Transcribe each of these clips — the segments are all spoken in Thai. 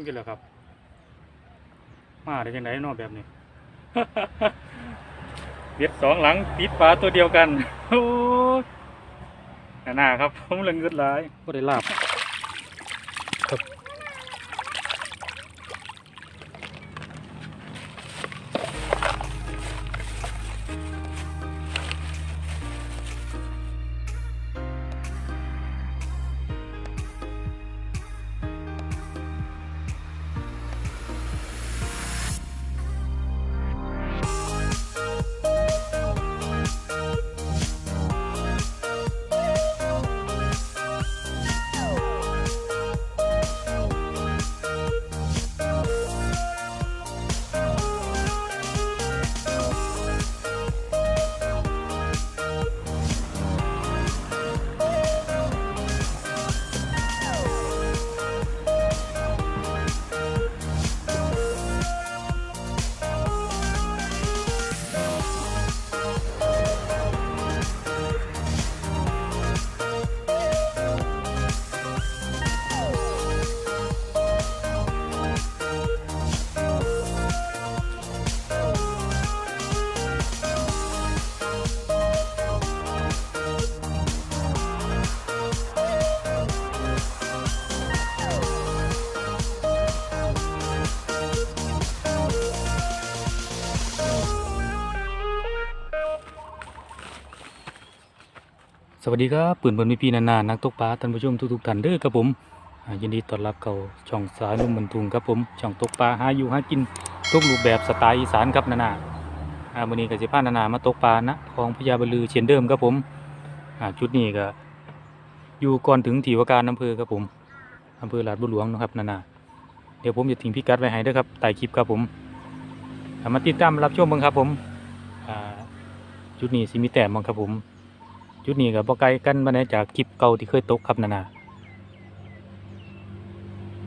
งกันแล้วครับ มาได้ยังไงนอกแบบนี้เบียดสองหลังติดปลาตัวเดียวกัน โอ้ยหน้าครับ ผมเลยเงืดหลายก็ได้ลาบครับ วัสดีครับปืนบนมีพีนานๆนักตกปลาท่านผู้ชมทุกๆท่านเด้อครับผมยินดีต้อนรับเข้าช่องสายนุ่มบรรทุงครับผมช่องตกปลาหาอยู่หากินทุกรูปแบบสไตล์อีสานครับนานาอามื้อนี้ก็สิพานานามาตกปลานะของพญาบลือเช่นเดิมครับผมอ่าจุดนี้ก็อยู่ก่อนถึงที่วการอำเภอครับผมอำเภอลาดบุหลวงนะครับนานาเดี๋ยวผมจะทิ้งพิกัดไว้ให้ด้อครับใต้คลิปครับผมมาติดตามรับชมบิ่งครับผมอ่าจุดนี้สิมีแต้มบ้างครับผม จุดนี้กับ่ไกลกันมาได้จากคลิปเก่าที่เคยตกครับนานา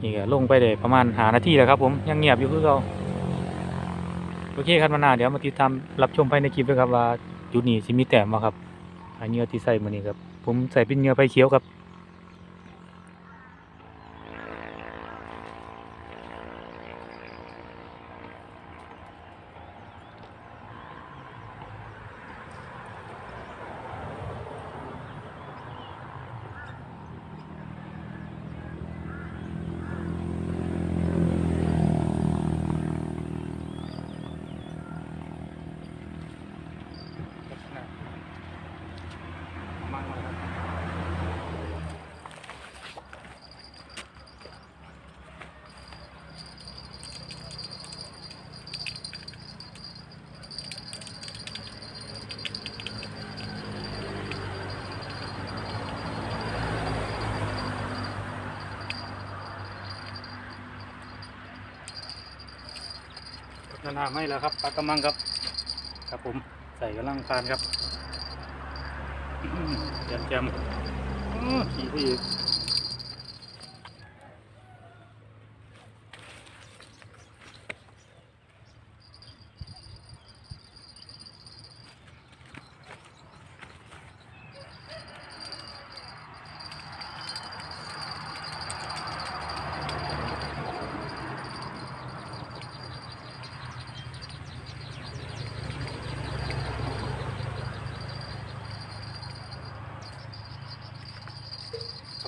นี่ก็ลงไปได้ประมาณหานาทีแล้วครับ ผมยังเงียบอยู่คือเก่าโอเคครับนานาเดี๋ยวมาติดตามรับชมภายในคลิปด้วยครับว่าจุดนี้สิมีแต้มมาครับอันเหงื่อที่ใส่มานี่ครับผมใส่เป็นเงื่อไปเขียวครับ นานาไม่แล้วครับปลากระมังครับ ครับผมใส่กระลังทานครับแจมแจมอือขี้ผู้หญิง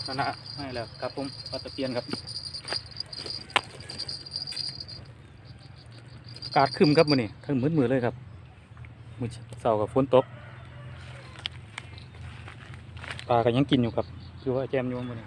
ครับนานาไม่แล้วครับผมปลาตะเพียนครับอากาดขึ้นครับมือนี่ทั้งมืดมือเลยครับมือเสากับฝนตกปลาก็ยังกินอยู่ครับ คือว่าแจมอยู่มือนี้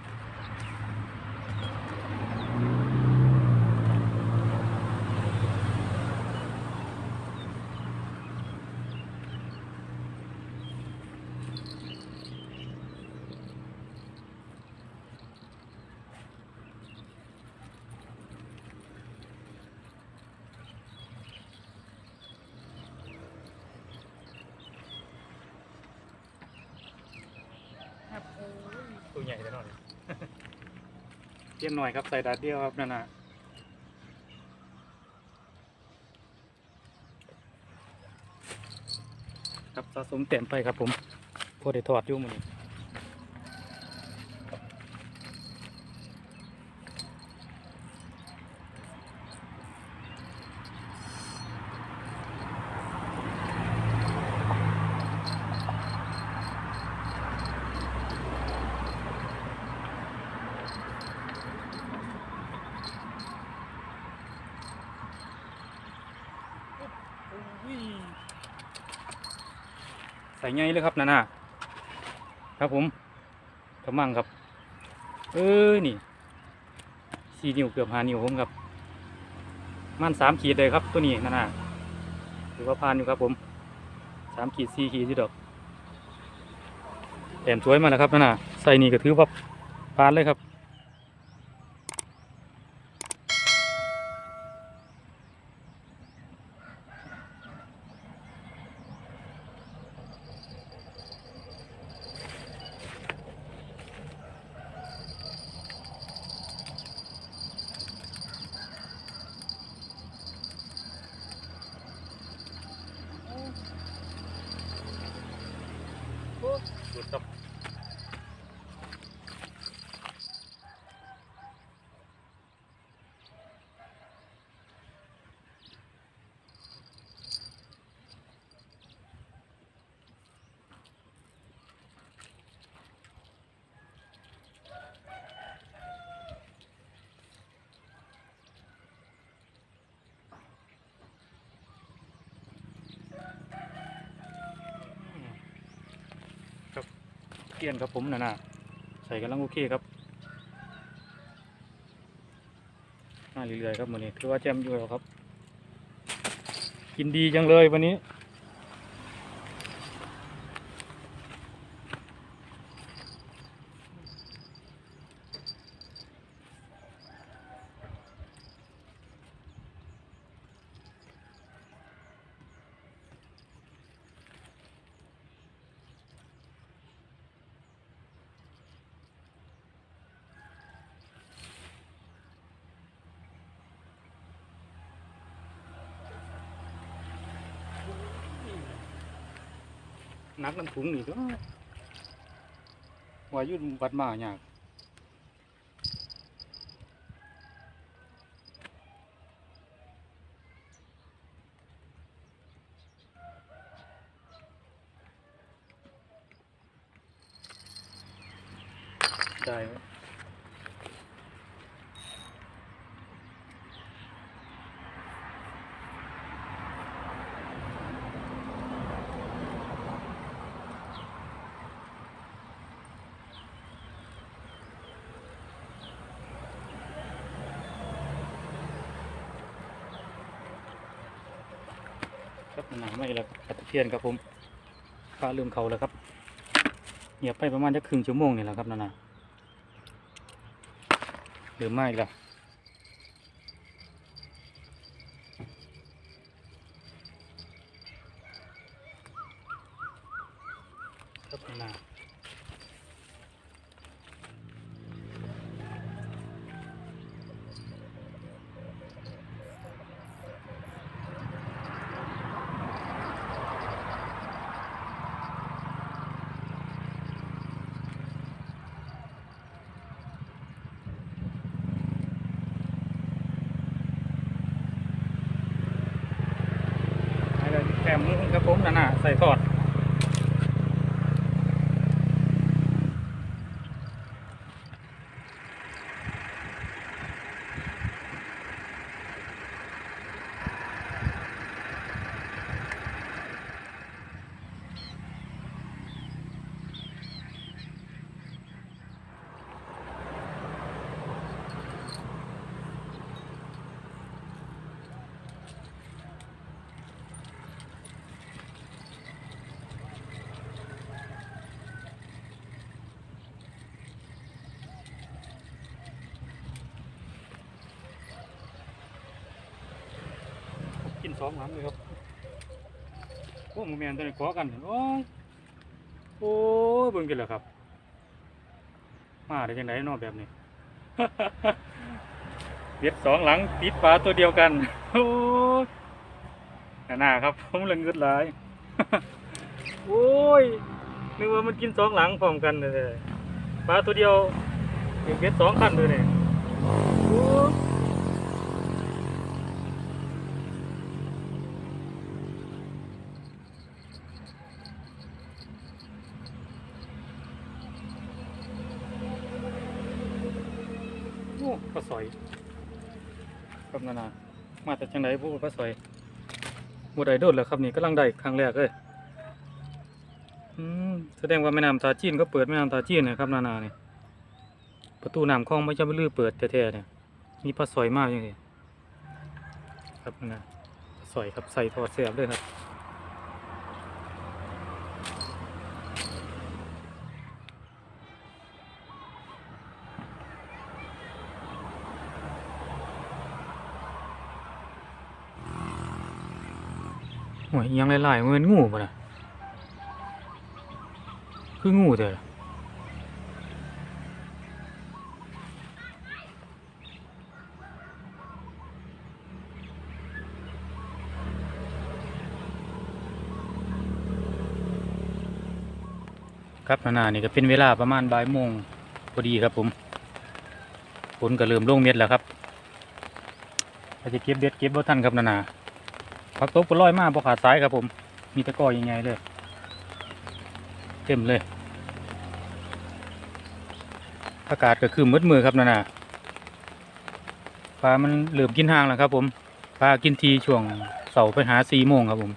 ตัวใหญ่แล้วหน่อยเทียนหน่อยครับใส่ดาดเดียวครับนั่นน่ะครับสะสมเต็มไปครับผมพอได้ถอดอยู่มัน ใส่ไงเลยครับนานาครับผมกระมังครับ เอ้ยนี่สี่นิ้วเกือบห้านิ้วผมครับ มันสามขีดเลยครับตัวนี้นานาถือว่าผ่านอยู่ครับผมสามขีดสี่ขีดที่ดอกแถมสวยมาแล้วครับนานาใส่นี่ก็ถือว่าผ่านเลยครับ เกลียนครับผมนานะใส่กำลังโอเคครับมาเรื่อยๆครับวันนี้คือว่าแจมอยู่แล้วครับ กินดีจังเลยวันนี้ นักน้ำถุงนี่ก็ว่าอยุ่วัดมาอยากได้ ครับหนาไม่แล้วขัตะเพียนครับผมฟ้าลืมเขาแล้วครับเหยียบไปประมาณจะครึ่งชั่วโมงนี่แหละครับนานาหรือไม่ล่ะ เลยแกมมือครับผมนานาใส่ทอด กินสองหลังเลยครับพวกมูแมนตัวนี้ขอกันโอ้ยโอ้ยเบิ่งกันแล้วครับ มาได้ยังไงนอกแบบนี้เบียดสองหลังติดปลาตัวเดียวกันโอ้ยน่าครับผมเลยเงืดหลายโอ้ยนึกว่ามันกินสองหลังพร้อมกันเลยปลาตัวเดียวเบียดสองคันเลยเนี่ย โอ้ปลาสอยครับนานามาแต่จังไดพวกปลาสอยบูได้โดดแล้วครับนี่กำลังได้ครั้งแรกเลยอืมแสดงว่าแม่น้ำตาจีนก็เปิดแม่น้ำตาจีนนะครับนานาเนี่ยประตูน้ำคลองไม่จำเป็นลือเปิดแท้ๆเนี่ยมีปลาสอยมากยังไงครับนานาปลาสอยครับใส่ทอดแซ่บด้วยครับ โอ้ยยังหลายๆมันเป็นงูป่ะนะคืองูเถอะครับนานานี่ก็เป็นเวลาประมาณบ่ายโมงพอดีครับผมฝนก็เริ่มลงเม็ดแล้วครับถ้าจะเก็บเด็ดเก็บบ่ทันครับนานา ผักตบก็ลอยมากพอขาดสายครับผม มีตะก้อยังไงเลย เต็มเลยอากาศก็คือมืดมือครับนานาปลามันเหลือมกินห่างแล้วครับ ผมปลากินทีช่วงเสาไปหาสี่โมงครับผม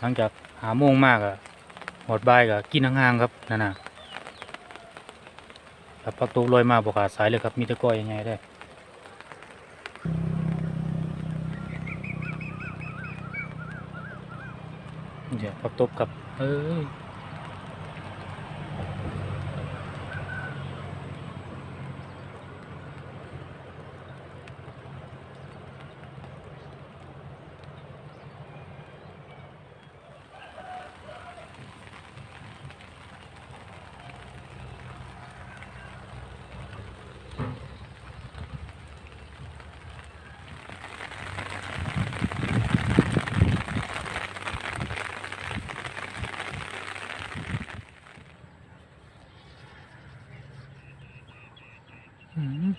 หลังจากหาโมงมากอะหมดบายก็กินห่างๆครับนานาครับพักตกลอยมาบกขาดสายเลยครับ มีตะก้อยังไงได้ เดี๋ยวพัก ตบกับ เอ้ย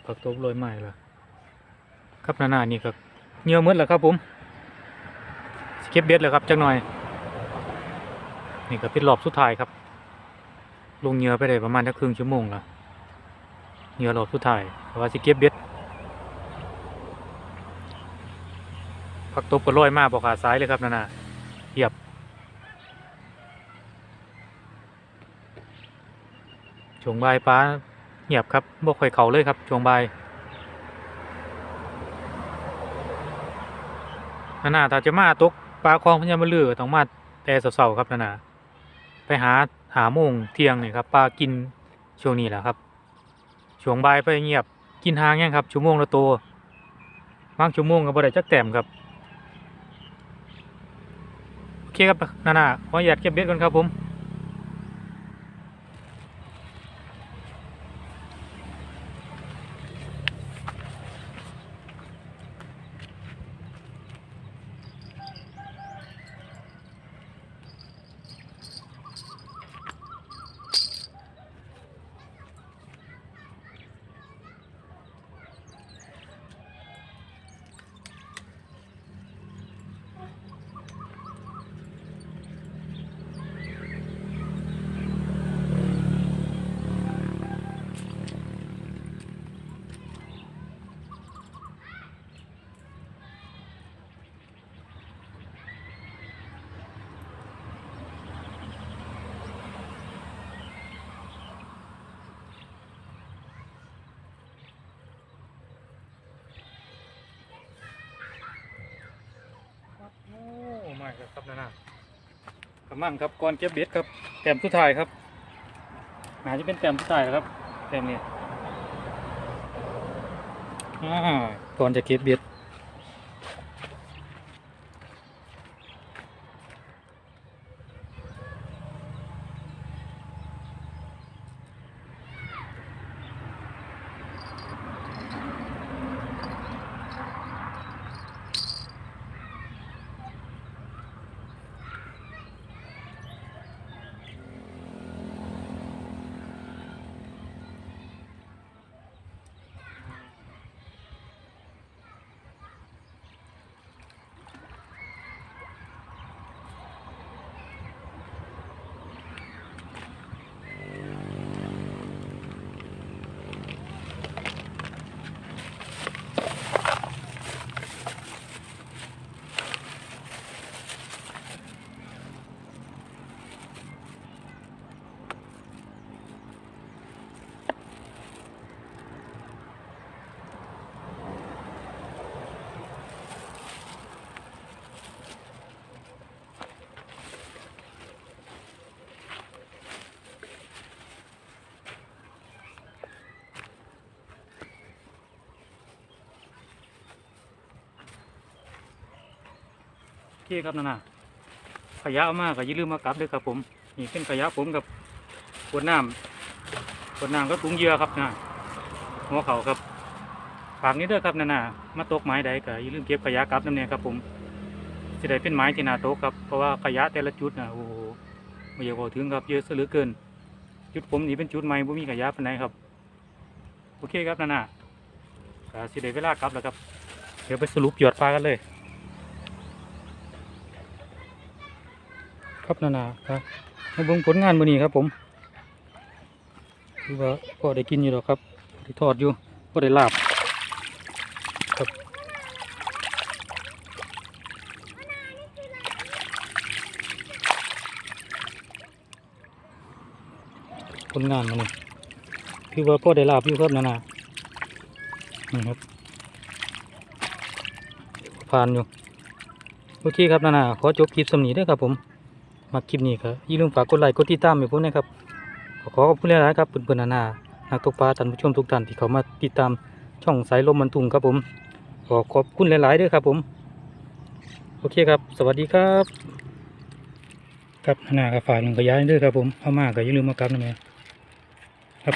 ผักตบโรยใหม่ละครับนานานี่ครับเงื่อมืดแล้วครับผมสเก็บเบ็ดแล้วครับจักหน่อย นี่ก็เป็นรอบสุดท้ายครับ ลงเงื่อไปได้ประมาณสักครึ่งชั่วโมงละเงื่อรอบสุดท้ายเพราะว่าสเก็บเบ็ดผักตบก็โรยมากบอกขาซ้ายเลยครับนานาเหยียบ ชงใบายป้า งียบครับบ่ค่อยเขาเลยครับช่วงบ่ายนานาถ้าจะมาตกปลาคลองพญามะลือต้องมาแต่เสาๆครับนานาไปหาหาโมงเที่ยงนี่ครับปลากินช่วงนี้แหละครับช่วงบ่ายไปเงียบกินหางยังครับชั่วโมงละตัวบางชั่วโมงก็บ่ได้จักแต้มครับโอเคครับนานาขออนุญาตเก็บเบ็ดก่อนครับผม โอ้ไม่ ครับครับนะนะกำมั่งครับก่อนเก็บเบ็ดครับแต้มสุดท้ายครับน่าจะเป็นแต้มสุดท้ายแล้วครับแต้มนี้อ่าก่อนจะเก็บเบ็ด ครับนั่นน่ะขยะมากก็อย่าลืมมากลับด้วยครับผมนี่เป็นขยะผมกับขวดน้ำขวดน้ำก็ถุงเยื่อครับนะหัวเขาครับฝากนี้ด้วยครับนั่นน่ะมาตกไม้ใดก็อย่าลืมเก็บขยะกลับนั่นเองครับผมจะได้เป็นไม้ที่น่าตกครับเพราะว่าขยะแต่ละจุดนะโอ้โหไม่อยากบอกถึงครับเยอะซะเหลือเกิน จุดผมนี่เป็นจุดใหม่บ่มีขยะปานใดครับโอเคครับนั่นน่ะก็สิได้เวลากลับแล้วครับ เดี๋ยวไปสรุปยอดปลากันเลย ครับนานาครับมาเบิ่งผลงานมื้อนี้ครับผมคือว่าพอได้กินอยู่หรอกครับได้ทอดอยู่พอได้ลาบครับผลงานมื้อนี้คือว่าพอได้ลาบอยู่ครับนานานี่ครับผ่านอยู่โอเคครับนานาขอจบคลิปสำนีเด้วยครับผม มาคลิปนี้ครับอย่าลืมฝากกดไลค์กดติดตามให้ผมนะครับขอขอบคุณหลายๆครับเพื่อนๆนานานักตกปลาท่านผู้ชมทุกท่านที่เขามาติดตามช่องสายลมมันตุงครับผมขอขอบคุณหลายๆด้วยครับผมโอเคครับ สวัสดีครับครับนานาก็ฝากหนึ่งกระย้ายด้วยครับผมเข้ามาก็อย่าลืมมากลับนะแม่ครับ